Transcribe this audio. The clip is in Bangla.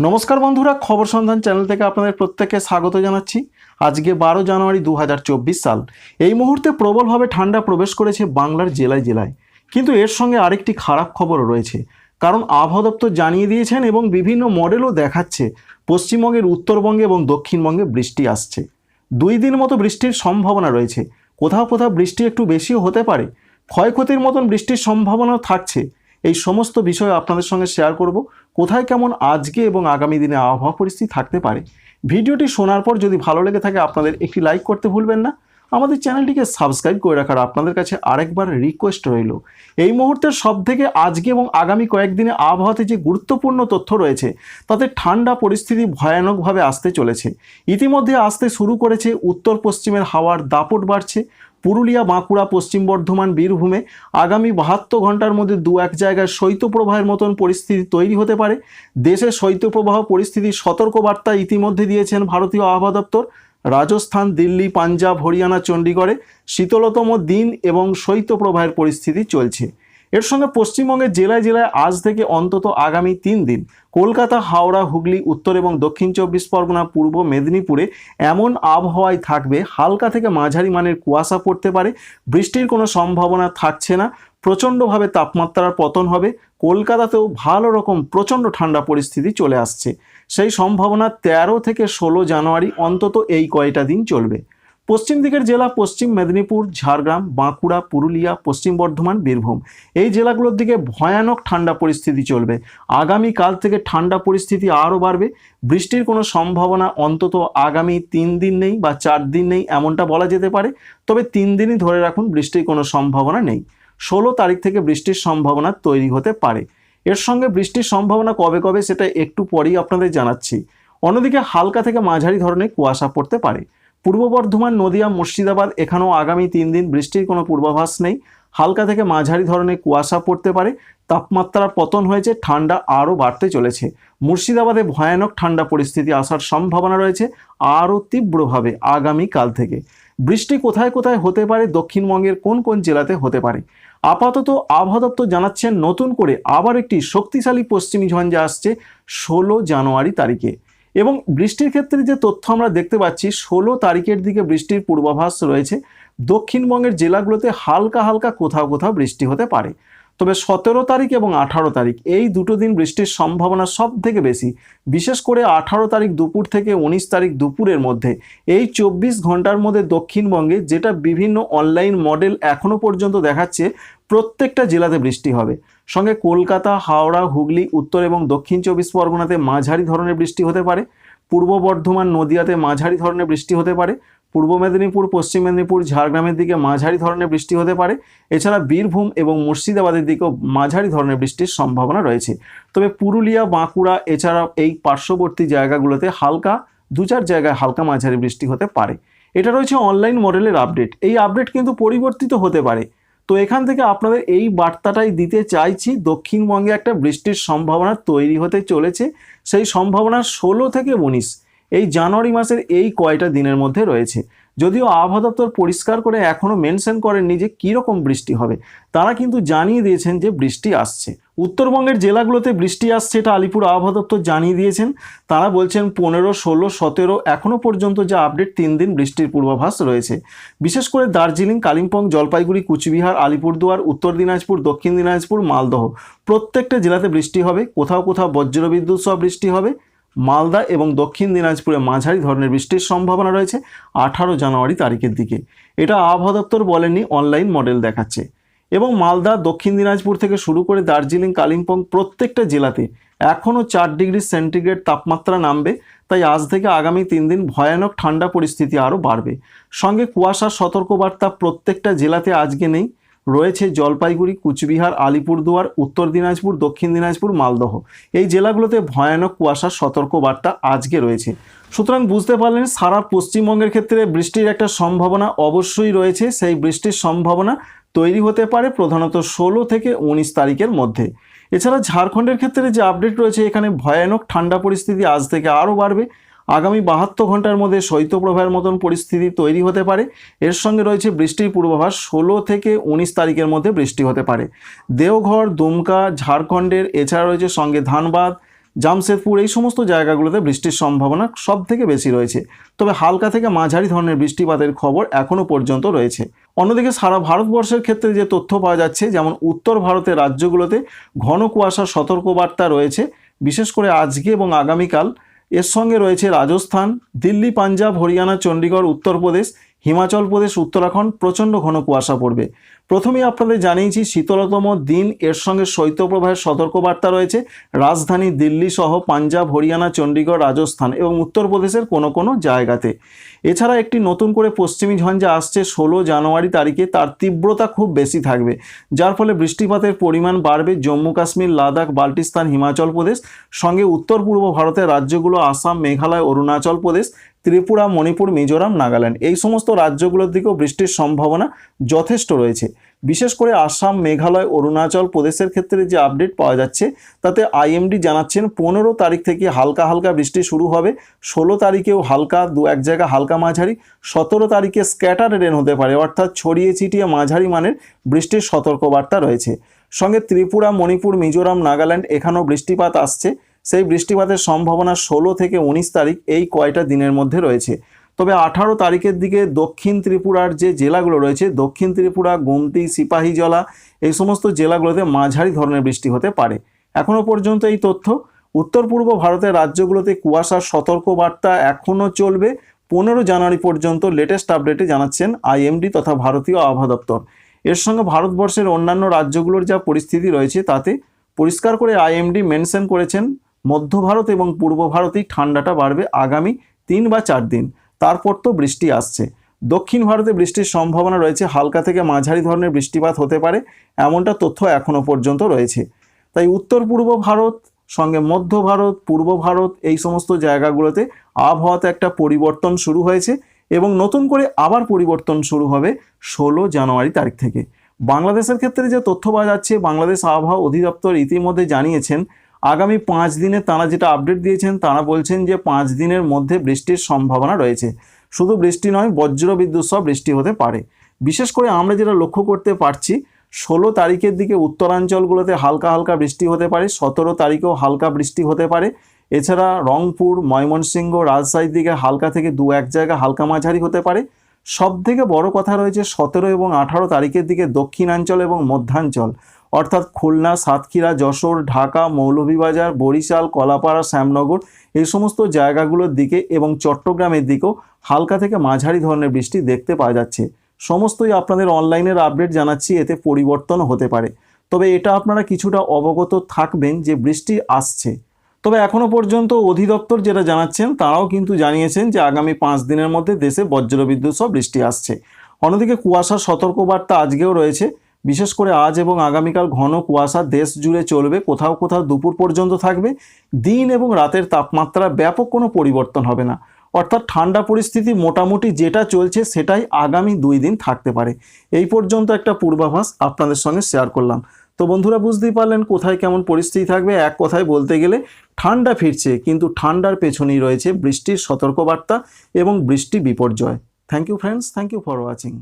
নমস্কার বন্ধুরা, খবর সন্ধান চ্যানেল থেকে আপনাদের প্রত্যেককে স্বাগত জানাচ্ছি। আজকে বারো জানুয়ারি দু হাজার চব্বিশ সাল। এই মুহূর্তে প্রবলভাবে ঠান্ডা প্রবেশ করেছে বাংলার জেলায় জেলায়। কিন্তু এর সঙ্গে আরেকটি খারাপ খবরও রয়েছে। কারণ আবহাওয়া দপ্তর জানিয়ে দিয়েছেন এবং বিভিন্ন মডেলও দেখাচ্ছে, পশ্চিমবঙ্গের উত্তরবঙ্গে এবং দক্ষিণবঙ্গে বৃষ্টি আসছে। দুই দিন মতো বৃষ্টির সম্ভাবনা রয়েছে। কোথাও কোথাও বৃষ্টি একটু বেশিও হতে পারে। ক্ষয়ক্ষতির মতন বৃষ্টির সম্ভাবনাও থাকছে। এই সমস্ত বিষয় আপনাদের সঙ্গে শেয়ার করব। কোথায় কেমন আজকে এবং আগামী দিনে আবহাওয়া পরিস্থিতি থাকতে পারে? ভিডিওটি শোনার পর যদি ভালো লেগে থাকে, আপনাদের একটি লাইক করতে ভুলবেন না। আমাদের চ্যানেলটিকে সাবস্ক্রাইব করে রাখার আপনাদের কাছে আরেকবার রিকোয়েস্ট রইল। এই মুহূর্তের সব থেকে আজকে এবং আগামী কয়েকদিনে আবহাওয়াতে যে গুরুত্বপূর্ণ তথ্য রয়েছে, তাতে ঠান্ডা পরিস্থিতি ভয়ানকভাবে আসতে চলেছে। ইতিমধ্যে আসতে শুরু করেছে উত্তর পশ্চিমের হাওয়ার দাপট বাড়ছে। পুরুলিয়া, বাঁকুড়া, পশ্চিম বর্ধমান, বীরভূমে আগামী বাহাত্তর ঘণ্টার মধ্যে দু এক জায়গায় শৈত্যপ্রবাহের মতন পরিস্থিতি তৈরি হতে পারে। দেশে শৈত্যপ্রবাহ পরিস্থিতির সতর্কবার্তা ইতিমধ্যে দিয়েছেন ভারতীয় আবহাওয়া দপ্তর। রাজস্থান, দিল্লি, পাঞ্জাব, হরিয়ানা, চণ্ডীগড়ে শীতলতম দিন এবং শৈত্যপ্রবাহের পরিস্থিতি চলছে। এর সঙ্গে পশ্চিমবঙ্গের জেলায় জেলায় আজ থেকে অন্তত আগামী তিন দিন কলকাতা, হাওড়া, হুগলি, উত্তর এবং দক্ষিণ চব্বিশ পরগনা, পূর্ব মেদিনীপুরে এমন আবহাওয়ায় থাকবে। হালকা থেকে মাঝারি মানের কুয়াশা পড়তে পারে। বৃষ্টির কোনো সম্ভাবনা থাকছে না। প্রচণ্ডভাবে তাপমাত্রার পতন হবে। কলকাতাতেও ভালো রকম প্রচণ্ড ঠান্ডা পরিস্থিতি চলে আসছে। সেই সম্ভাবনা তেরো থেকে ষোলো জানুয়ারি অন্তত এই কয়টা দিন চলবে। পশ্চিম দিকের জেলা পশ্চিম মেদিনীপুর, ঝাড়গ্রাম, বাঁকুড়া, পুরুলিয়া, পশ্চিম বর্ধমান, বীরভূম। এই জেলাগুলোর দিকে ভয়ানক ঠান্ডা পরিস্থিতি চলবে। আগামীকাল থেকে ঠান্ডা পরিস্থিতি আরও বাড়বে। বৃষ্টির কোনো সম্ভাবনা অন্তত আগামী তিন দিন নেই বা চার দিন নেই এমনটা বলা যেতে পারে। তবে তিন দিনই ধরে রাখুন বৃষ্টির কোনো সম্ভাবনা নেই। ষোলো তারিখ থেকে বৃষ্টির সম্ভাবনা তৈরি হতে পারে। এর সঙ্গে বৃষ্টির সম্ভাবনা কবে কবে সেটা একটু পরেই আপনাদের জানাচ্ছি। অন্যদিকে হালকা থেকে মাঝারি ধরনের কুয়াশা পড়তে পারে। পূর্ব বর্ধমান, নদিয়া, মুর্শিদাবাদ, এখানেও আগামী তিন দিন বৃষ্টির কোনো পূর্বাভাস নেই। হালকা থেকে মাঝারি ধরনের কুয়াশা পড়তে পারে। তাপমাত্রার পতন হয়েছে, ঠান্ডা আরও বাড়তে চলেছে। মুর্শিদাবাদে ভয়ানক ঠান্ডা পরিস্থিতি আসার সম্ভাবনা রয়েছে আরও তীব্রভাবে আগামী কাল থেকে। বৃষ্টি কোথায় কোথায় হতে পারে, দক্ষিণবঙ্গের কোন কোন জেলাতে হতে পারে? আপাতত আবহাওয়া দপ্তর জানাচ্ছেন, নতুন করে আবার একটি শক্তিশালী পশ্চিমী ঝঞ্ঝা আসছে ষোলো জানুয়ারি তারিখে। এবং বৃষ্টির ক্ষেত্রে যে তথ্য আমরা দেখতে পাচ্ছি, ষোলো তারিখের দিকে বৃষ্টির পূর্বাভাস রয়েছে। দক্ষিণবঙ্গের জেলাগুলোতে হালকা হালকা কোথাও কোথাও বৃষ্টি হতে পারে। তবে সতেরো তারিখ এবং আঠারো তারিখ, এই দুটো দিন বৃষ্টির সম্ভাবনা সব থেকে বেশি। বিশেষ করে আঠারো তারিখ দুপুর থেকে উনিশ তারিখ দুপুরের মধ্যে। এই চব্বিশ ঘণ্টার মধ্যে দক্ষিণবঙ্গে যেটা বিভিন্ন অনলাইন মডেল এখনও পর্যন্ত দেখাচ্ছে প্রত্যেকটা জেলাতে বৃষ্টি হবে। সঙ্গে কলকাতা, হাওড়া, হুগলি, উত্তর এবং দক্ষিণ চব্বিশ পরগনাতে মাঝারি ধরনের বৃষ্টি হতে পারে। পূর্ব বর্ধমান নদিয়াতে মাঝারি ধরনের বৃষ্টি হতে পারে। পূর্ব মেদিনীপুর, পশ্চিম মেদিনীপুর, ঝাড়গ্রামের দিকে মাঝারি ধরনের বৃষ্টি হতে পারে। এছাড়া বীরভূম এবং মুর্শিদাবাদের দিকেও মাঝারি ধরনের বৃষ্টির সম্ভাবনা রয়েছে। তবে পুরুলিয়া, বাঁকুড়া এছাড়া এই পার্শ্ববর্তী জায়গাগুলোতে হালকা, দু চার জায়গায় হালকা মাঝারি বৃষ্টি হতে পারে। এটা রয়েছে অনলাইন মডেলের আপডেট এই আপডেট কিন্তু পরিবর্তিত হতে পারে। তো এখান থেকে আপনাদের এই বার্তাটাই দিতে চাইছি, দক্ষিণবঙ্গে একটা বৃষ্টির সম্ভাবনা তৈরি হতে চলেছে। সেই সম্ভাবনা ষোলো থেকে উনিশ, এই জানুয়ারি মাসের এই কয়টা দিনের মধ্যে রয়েছে। যদিও আবহাওয়া দপ্তর পরিষ্কার করে এখনও মেনশন করেননি যে কীরকম বৃষ্টি হবে। তারা কিন্তু জানিয়ে দিয়েছেন যে বৃষ্টি আসছে। উত্তরবঙ্গের জেলাগুলোতে বৃষ্টি আসছে এটা আলিপুর আবহাওয়া দপ্তর জানিয়ে দিয়েছেন। তারা বলছেন পনেরো, ষোলো, সতেরো এখনও পর্যন্ত যা আপডেট, তিন দিন বৃষ্টির পূর্বাভাস রয়েছে। বিশেষ করে দার্জিলিং, কালিম্পং, জলপাইগুড়ি, কুচবিহার, আলিপুরদুয়ার, উত্তর দিনাজপুর, দক্ষিণ দিনাজপুর, মালদহ প্রত্যেকটা জেলাতে বৃষ্টি হবে। কোথাও কোথাও বজ্রবিদ্যুৎ সহ বৃষ্টি হবে। মালদা এবং দক্ষিণ দিনাজপুরে মাঝারি ধরনের বৃষ্টির সম্ভাবনা রয়েছে আঠারো জানুয়ারি তারিখের দিকে। এটা আবহাওয়া দপ্তর বলেনি অনলাইন মডেল দেখাচ্ছে। এবং মালদা, দক্ষিণ দিনাজপুর থেকে শুরু করে দার্জিলিং, কালিম্পং প্রত্যেকটা জেলাতে এখনও চার ডিগ্রি সেন্টিগ্রেড তাপমাত্রা নামবে। তাই আজ থেকে আগামী তিন দিন ভয়ানক ঠান্ডা পরিস্থিতি আরও বাড়বে। সঙ্গে কুয়াশার সতর্কবার্তা প্রত্যেকটা জেলাতে আজকে নেই। রয়েছে জলপাইগুড়ি, কুচবিহার, আলিপুরদুয়ার, উত্তর দিনাজপুর, দক্ষিণ দিনাজপুর, মালদহ। এই জেলাগুলোতে ভয়ানক কুয়াশার সতর্কবার্তা আজকে রয়েছে। সুতরাং বুঝতে পারলেন, সারা পশ্চিমবঙ্গের ক্ষেত্রে বৃষ্টির একটা সম্ভাবনা অবশ্যই রয়েছে। সেই বৃষ্টির সম্ভাবনা তৈরি হতে পারে প্রধানত ষোলো থেকে উনিশ তারিখের মধ্যে। এছাড়া ঝাড়খণ্ডের ক্ষেত্রে যে আপডেট রয়েছে, এখানে ভয়ানক ঠান্ডা পরিস্থিতি আজ থেকে আরও বাড়বে। আগামী বাহাত্তর ঘণ্টার মধ্যে শৈত্যপ্রবাহের মতন পরিস্থিতি তৈরি হতে পারে। এর সঙ্গে রয়েছে বৃষ্টির পূর্বাভাস, ষোলো থেকে উনিশ তারিখের মধ্যে বৃষ্টি হতে পারে। দেওঘর, দুমকা, ঝাড়খণ্ডের, এছাড়া রয়েছে সঙ্গে ধানবাদ, জামশেদপুর, এই সমস্ত জায়গাগুলোতে বৃষ্টির সম্ভাবনা সব থেকে বেশি রয়েছে। তবে হালকা থেকে মাঝারি ধরনের বৃষ্টিপাতের খবর এখনও পর্যন্ত রয়েছে। অন্যদিকে সারা ভারতবর্ষের ক্ষেত্রে যে তথ্য পাওয়া যাচ্ছে, যেমন উত্তর ভারতের রাজ্যগুলোতে ঘন কুয়াশার সতর্কবার্তা রয়েছে। বিশেষ করে আজকে এবং আগামীকাল এর সঙ্গে রয়েছে রাজস্থান দিল্লি পাঞ্জাব হরিয়ানা চণ্ডীগড় উত্তরপ্রদেশ হিমাচল প্রদেশ, উত্তরাখণ্ড, প্রচণ্ড ঘন কুয়াশা পড়বে। প্রথমেই আপনাদের জানিয়েছি, শীতলতম দিন, এর সঙ্গে শৈত্যপ্রবাহের সতর্কবার্তা রয়েছে। রাজধানী দিল্লি সহ পাঞ্জাব, হরিয়ানা, চণ্ডীগড়, রাজস্থান এবং উত্তরপ্রদেশের কোনো কোনো জায়গাতে। এছাড়া একটি নতুন করে পশ্চিমী ঝঞ্ঝা আসছে ষোলো জানুয়ারি তারিখে, তার তীব্রতা খুব বেশি থাকবে। যার ফলে বৃষ্টিপাতের পরিমাণ বাড়বে জম্মু, কাশ্মীর, লাদাখ, বাল্টিস্তান, হিমাচল প্রদেশ। সঙ্গে উত্তর পূর্ব ভারতের রাজ্যগুলো, আসাম, মেঘালয়, অরুণাচল প্রদেশ ত্রিপুরা, মণিপুর, মিজোরাম, নাগাল্যান্ড এই সমস্ত রাজ্যগুলোর দিকেও বৃষ্টির সম্ভাবনা যথেষ্ট রয়েছে। বিশেষ করে আসাম, মেঘালয়, অরুণাচল প্রদেশের ক্ষেত্রে যে আপডেট পাওয়া যাচ্ছে, তাতে আইএমডি জানাচ্ছেন পনেরো তারিখ থেকে হালকা হালকা বৃষ্টি শুরু হবে, ষোলো তারিখেও হালকা, দু এক জায়গা হালকা মাঝারি, সতেরো তারিখে স্ক্যাটার রেন হতে পারে, অর্থাৎ ছড়িয়ে ছিটিয়ে মাঝারি মানের বৃষ্টির সতর্কবার্তা রয়েছে। সঙ্গে ত্রিপুরা, মণিপুর, মিজোরাম, নাগাল্যান্ড এখানেও বৃষ্টিপাত আসছে। সেই বৃষ্টিপাতের সম্ভাবনা ষোলো থেকে উনিশ তারিখ এই কয়টা দিনের মধ্যে রয়েছে। তবে আঠারো তারিখের দিকে দক্ষিণ ত্রিপুরার যে জেলাগুলো রয়েছে, দক্ষিণ ত্রিপুরা, গুমতি, সিপাহীজলা, এই সমস্ত জেলাগুলোতে মাঝারি ধরনের বৃষ্টি হতে পারে। এখনও পর্যন্ত এই তথ্য। উত্তর পূর্ব ভারতের রাজ্যগুলোতে কুয়াশার সতর্কবার্তা এখনও চলবে। পনেরো জানুয়ারি পর্যন্ত লেটেস্ট আপডেটে জানাচ্ছেন আইএমডি তথা ভারতীয় আবহাওয়া দপ্তর। এর সঙ্গে ভারতবর্ষের অন্যান্য রাজ্যগুলোর যা পরিস্থিতি রয়েছে, তাতে পরিষ্কার করে আইএমডি মেনশন করেছেন মধ্য ভারত এবং পূর্ব ভারতেই ঠান্ডাটা বাড়বে আগামী তিন বা চার দিন। তারপর তো বৃষ্টি আসছে। দক্ষিণ ভারতে বৃষ্টির সম্ভাবনা রয়েছে। হালকা থেকে মাঝারি ধরনের বৃষ্টিপাত হতে পারে। এমনটা তথ্য এখনও পর্যন্ত রয়েছে। তাই উত্তর পূর্ব ভারত, সঙ্গে মধ্য ভারত, পূর্ব ভারত এই সমস্ত জায়গাগুলোতে আবহাওয়াতে একটা পরিবর্তন শুরু হয়েছে এবং নতুন করে আবার পরিবর্তন শুরু হবে ষোলো জানুয়ারি তারিখ থেকে। বাংলাদেশের ক্ষেত্রে যে তথ্য পাওয়া যাচ্ছে, বাংলাদেশ আবহাওয়া অধিদপ্তর ইতিমধ্যে জানিয়েছেন আগামী পাঁচ দিনে তারা যেটা আপডেট দিয়েছেন, তারা বলছেন যে পাঁচ দিনের মধ্যে বৃষ্টির সম্ভাবনা রয়েছে। শুধু বৃষ্টি নয়, বজ্র বিদ্যুৎ সহ বৃষ্টি হতে পারে। বিশেষ করে আমরা যেটা লক্ষ্য করতে পারছি, ষোলো তারিখের দিকে উত্তরাঞ্চলগুলোতে হালকা হালকা বৃষ্টি হতে পারে, সতেরো তারিখেও হালকা বৃষ্টি হতে পারে। এছাড়া রংপুর, ময়মনসিংহ, রাজশাহীর দিকে হালকা থেকে দু এক জায়গা হালকা মাঝারি হতে পারে। সব থেকে বড় কথা রয়েছে সতেরো এবং আঠারো তারিখের দিকে দক্ষিণাঞ্চল এবং মধ্যাঞ্চল। অর্থাৎ খুলনা, সাতক্ষীরা, যশোর, ঢাকা, মৌলভীবাজার, বরিশাল, কলাপাড়া, শ্যামনগর এই সমস্ত জায়গাগুলোর দিকে এবং চট্টগ্রামের দিকেও হালকা থেকে মাঝারি ধরনের বৃষ্টি দেখতে পাওয়া যাচ্ছে। সমস্তই আপনাদের অনলাইনের আপডেট জানাচ্ছি, এতে পরিবর্তন হতে পারে। তবে এটা আপনারা কিছুটা অবগত থাকবেন যে বৃষ্টি আসছে। তবে এখনও পর্যন্ত অধিদপ্তর যেটা জানাচ্ছেন, তারাও কিন্তু জানিয়েছেন যে আগামী পাঁচ দিনের মধ্যে দেশে বজ্রবিদ্যুৎ সহ বৃষ্টি আসছে। অন্যদিকে কুয়াশার সতর্কবার্তা আজকেও রয়েছে। বিশেষ করে আজ এবং আগামীকাল ঘন কুয়াশা দেশ জুড়ে চলবে, কোথাও কোথাও দুপুর পর্যন্ত থাকবে। দিন এবং রাতের তাপমাত্রা ব্যাপক কোনো পরিবর্তন হবে না। অর্থাৎ ঠান্ডা পরিস্থিতি মোটামুটি যেটা চলছে সেটাই আগামী দুই দিন থাকতে পারে। এই পর্যন্ত একটা পূর্বাভাস আপনাদের সঙ্গে শেয়ার করলাম। তো বন্ধুরা বুঝতেই পারলেন কোথায় কেমন পরিস্থিতি থাকবে। এক কথায় বলতে গেলে ঠান্ডা ফিরছে, কিন্তু ঠান্ডার পেছনেই রয়েছে বৃষ্টির সতর্কবার্তা এবং বৃষ্টি বিপর্যয়। Thank you friends thank you for watching